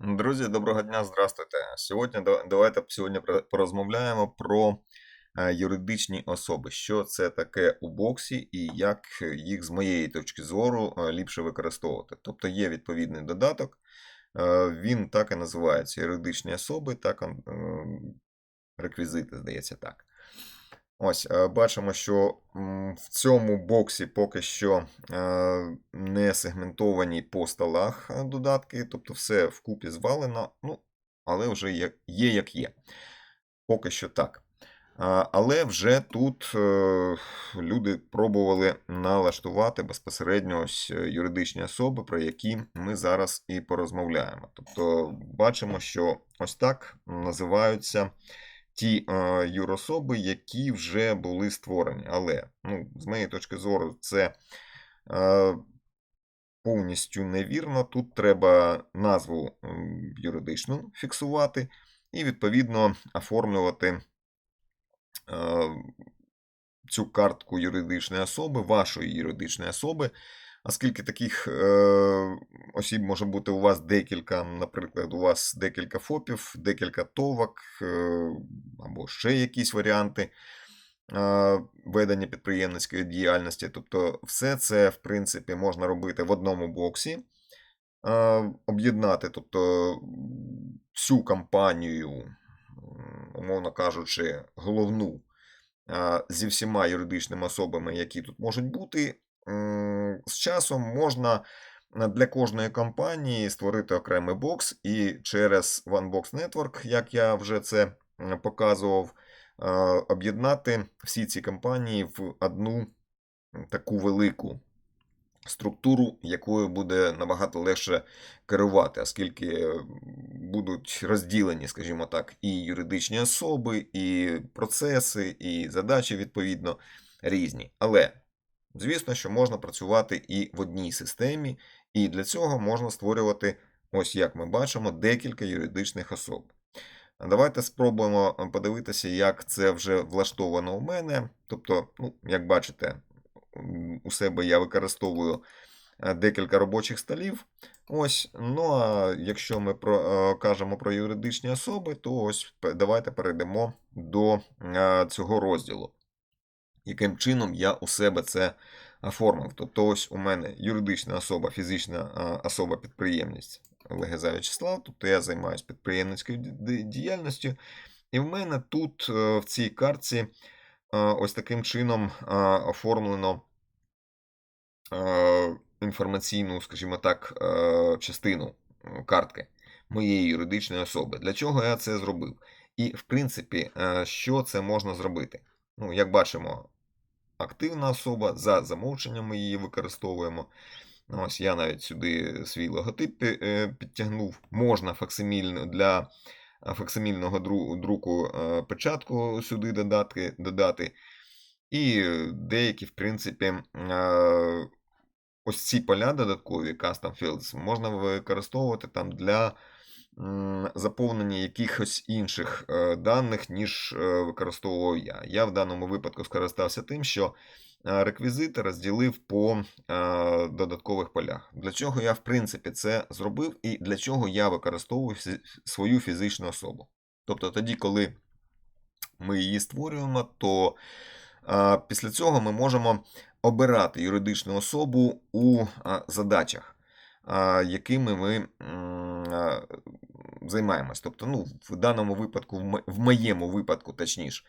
Друзі, доброго дня, здравствуйте. Сьогодні давайте сьогодні порозмовляємо про е, юридичні особи. Що це таке у боксі і як їх з моєї точки зору е, ліпше використовувати. Тобто є відповідний додаток, е, він так і називається юридичні особи, так е, реквізити, здається так. Ось, е, бачимо, що в цьому боксі поки що е, не сегментовані по столах е, додатки, тобто все вкупі звалено, ну, але вже є, як є. Поки що так. Але вже тут люди пробували налаштувати безпосередньо ось юридичні особи, про які ми зараз і порозмовляємо. Тобто бачимо, що ось так називаються ті е, юрособи, які вже були створені. Але, ну, з моєї точки зору, це е, повністю невірно. Тут треба назву юридичну фіксувати і, відповідно, оформлювати е, цю картку юридичної особи, вашої юридичної особи. Оскільки таких е, осіб може бути у вас декілька, наприклад, у вас декілька ФОПів, декілька ТОВок е, або ще якісь варіанти е, ведення підприємницької діяльності. Тобто, все це, в принципі, можна робити в одному боксі, е, об'єднати, тобто всю кампанію, м, умовно кажучи, головну зі всіма юридичними особами, які тут можуть бути. З часом можна для кожної компанії створити окремий бокс і через OneBox Network, як я вже це показував, об'єднати всі ці компанії в одну таку велику структуру, якою буде набагато легше керувати, оскільки е, будуть розділені, скажімо так, і юридичні особи, і процеси, і задачі, відповідно, різні. Але, звісно, що можна працювати і в одній системі, і для цього можна створювати, ось як ми бачимо, декілька юридичних особ. Давайте спробуємо е, подивитися, як це вже влаштовано у мене. Тобто, ну, як бачите, у себе я використовую е, декілька робочих столів. Ось, ну а якщо ми про, е, кажемо про юридичні особи, то ось давайте перейдемо до цього розділу. Яким чином я у себе це оформив? Тобто, ось у мене юридична особа, фізична особа підприємність Легеза Вячеслав, тобто я займаюся підприємницькою ді- ді- діяльністю. І в мене тут е, в цій картці е, ось таким чином е, оформлено інформаційну, скажімо так, частину картки моєї юридичної особи. Для чого я це зробив? І, в принципі, що це можна зробити? Ну, як бачимо, активна особа, за замовченням ми її використовуємо. Ось я навіть сюди свій логотип е, підтягнув. Можна факсимільно для е, факсимільного друку е, печатку сюди додати, додати. І деякі, в принципі, ось ці поля додаткові Custom Fields можна використовувати там для заповнення якихось інших е, даних, ніж е, використовував я. Я в даному випадку скористався тим, що е, реквізити розділив по додаткових полях. Для чого я, в принципі, це зробив, і для чого я використовую свою фізичну особу. Тобто тоді, коли ми її створюємо, то після цього ми можемо обирати юридичну особу у задачах, якими ми займаємось. Тобто, ну, в даному випадку, в моєму випадку, точніше,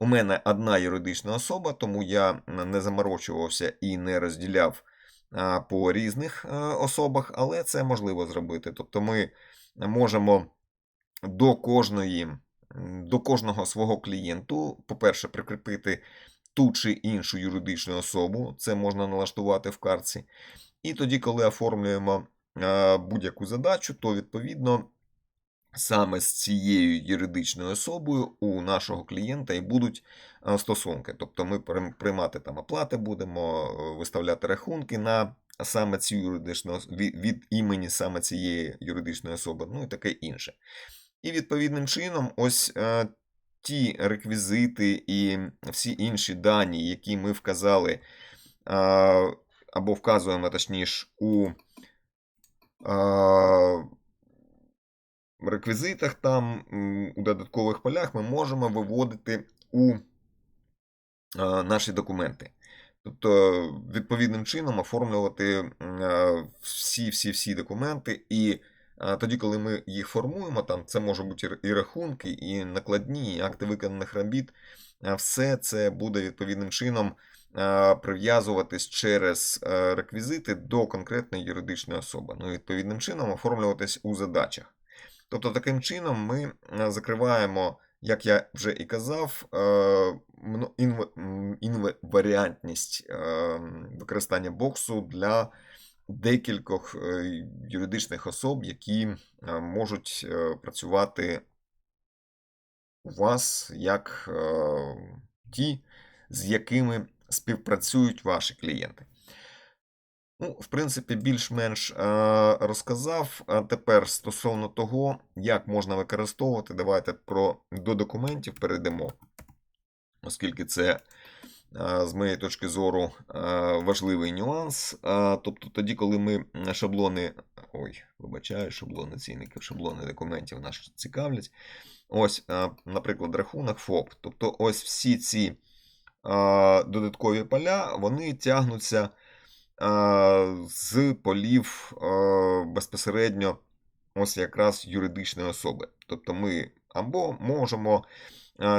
у мене одна юридична особа, тому я не заморочувався і не розділяв по різних е, особах, але це можливо зробити. Тобто ми можемо до кожної, до кожного свого клієнту, по-перше, прикріпити ту чи іншу юридичну особу, це можна налаштувати в картці. І тоді, коли оформлюємо е, будь-яку задачу, то відповідно саме з цією юридичною особою у нашого клієнта і будуть е, стосунки. Тобто ми приймати там оплати будемо, е, виставляти рахунки на саме цю юридичну від, імені саме цієї юридичної особи, ну і таке інше. І відповідним чином, ось е, ті реквізити і всі інші дані, які ми вказали, е, або вказуємо, точніше, у е, реквізитах, там у додаткових полях ми можемо виводити у наші документи. Тобто, відповідним чином оформлювати всі-всі-всі документи. І тоді, коли ми їх формуємо, там це можуть бути і рахунки, і накладні, і акти виконаних робіт. Все це буде відповідним чином прив'язуватись через е, реквізити до конкретної юридичної особи. Ну, відповідним чином оформлюватись у задачах. Тобто, таким чином ми е, закриваємо, як я вже і казав, е, інваріантність е, використання боксу для декількох е, юридичних особ, які е, можуть е, працювати у вас як е, ті, з якими співпрацюють ваші клієнти. Ну, в принципі, більш-менш е, розказав. А тепер стосовно того, як можна використовувати, давайте про до документів перейдемо, оскільки це, е, з моєї точки зору, е, важливий нюанс. Тобто тоді, коли ми шаблони, ой, вибачаю, шаблони цінників, шаблони документів нас цікавлять. Ось, наприклад, рахунок ФОП. Тобто, ось всі ці додаткові поля, вони тягнуться з полів безпосередньо ось якраз юридичної особи. Тобто ми або можемо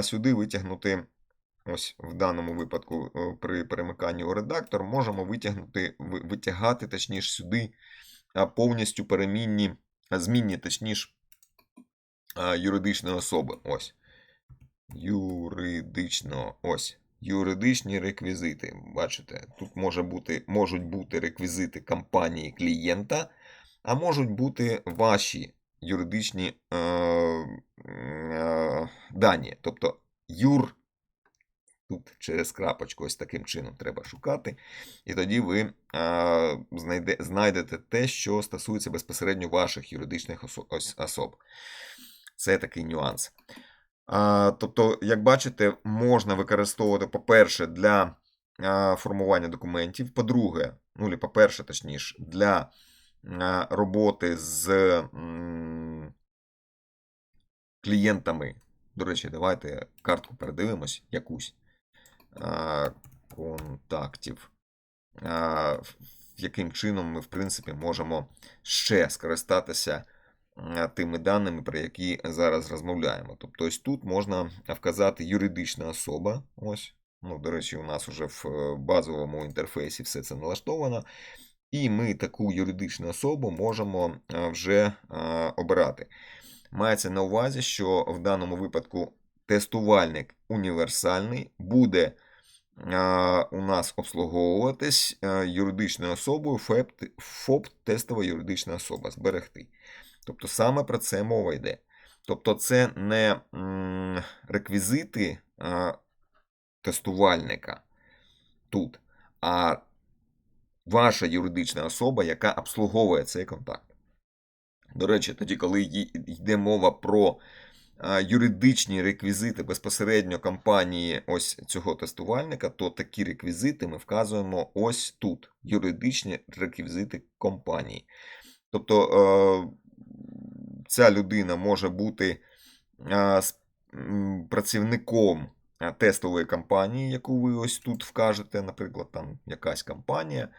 сюди витягнути, ось в даному випадку е, при перемиканні у редактор, можемо витягнути, витягати, точніше, сюди повністю перемінні, змінні, точніше, юридичної особи. Ось. Юридично, ось. Юридичні реквізити. Бачите, тут може бути, можуть бути реквізити компанії клієнта, а можуть бути ваші юридичні е, е, дані. Тобто юр, тут через крапочку ось таким чином треба шукати. І тоді ви е, знайде, знайдете те, що стосується безпосередньо ваших юридичних особ. Це такий нюанс. Тобто, як бачите, можна використовувати, по-перше, для формування документів. По-друге, ну, по-перше, точніше, для роботи з клієнтами. До речі, давайте картку передивимось якусь контактів. Яким чином ми, в принципі, можемо ще скористатися тими даними, про які зараз розмовляємо. Тобто, ось тут можна вказати юридична особа. Ось. Ну, до речі, у нас вже в е, базовому інтерфейсі все це налаштовано. І ми таку юридичну особу можемо е, вже е, обирати. Мається на увазі, що в даному випадку тестувальник універсальний буде е, у нас обслуговуватись е, юридичною особою ФОП тестова юридична особа, зберегти. Тобто саме про це мова йде. Тобто це не реквізити тестувальника тут, а ваша юридична особа, яка обслуговує цей контакт. До речі, тоді, коли йде мова про юридичні реквізити безпосередньо компанії ось цього тестувальника, то такі реквізити ми вказуємо ось тут: юридичні реквізити компанії. Тобто е, ця людина може бути працівником тестової компанії, яку ви ось тут вкажете, наприклад, там якась компанія.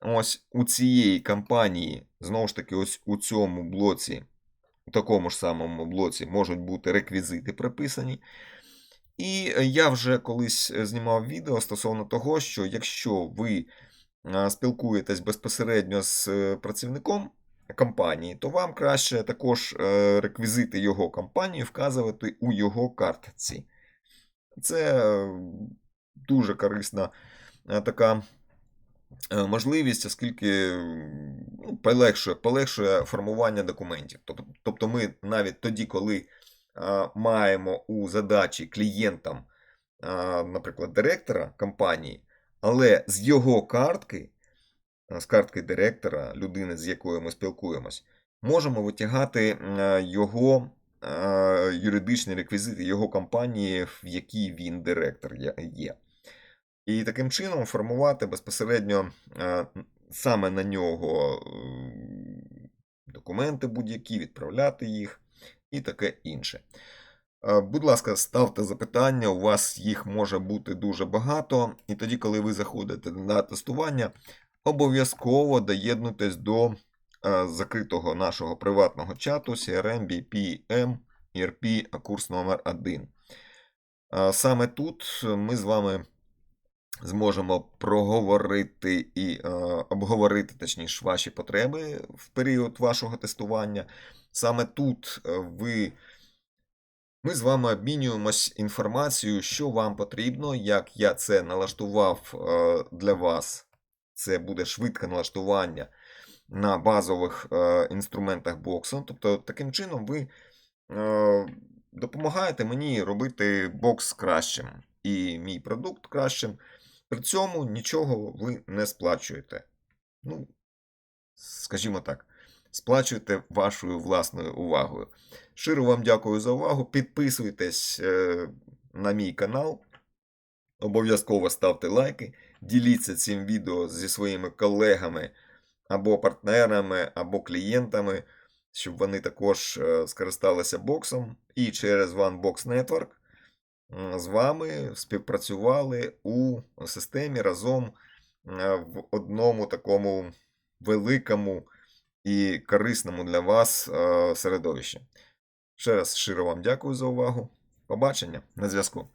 Ось у цієї компанії, знову ж таки, ось у цьому блоці, у такому ж самому блоці можуть бути реквізити приписані. І я вже колись е, знімав відео стосовно того, що якщо ви спілкуєтесь безпосередньо з е, працівником компанії, то вам краще також е, реквізити його компанії вказувати у його картці. Це е, дуже корисна е, така можливість, оскільки ну, полегшує, полегшує формування документів. Тобто, ми навіть тоді, коли маємо у задачі клієнтам, наприклад, директора компанії, але з його картки, з картки директора, людини, з якою ми спілкуємось, можемо витягати його е, юридичні реквізити його компанії, в якій він директор є-. І таким чином формувати безпосередньо е, саме на нього е, документи будь-які, відправляти їх і таке інше. Е, Будь ласка, ставте запитання, у вас їх може бути дуже багато, і тоді, коли ви заходите на тестування, обов'язково доєднуйтесь до е, закритого нашого приватного чату CRM BPM ERP курс номер 1. Е, Саме тут ми з вами зможемо проговорити і е, обговорити, точніше, ваші потреби в період вашого тестування. Саме тут ви, ми з вами обмінюємось інформацією, що вам потрібно, як я це налаштував для вас. Це буде швидке налаштування на базових е, інструментах боксу. Тобто, таким чином ви е, допомагаєте мені робити бокс кращим і мій продукт кращим. При цьому нічого ви не сплачуєте. Ну, скажімо так, сплачуєте вашою власною увагою. Щиро вам дякую за увагу. Підписуйтесь е, на мій канал. Обов'язково ставте лайки, діліться цим відео зі своїми колегами або партнерами, або клієнтами, щоб вони також е, скористалися боксом і через OneBox Network з вами співпрацювали у системі разом е, в одному такому великому і корисному для вас е, середовищі. Ще раз щиро вам дякую за увагу. Побачення на зв'язку.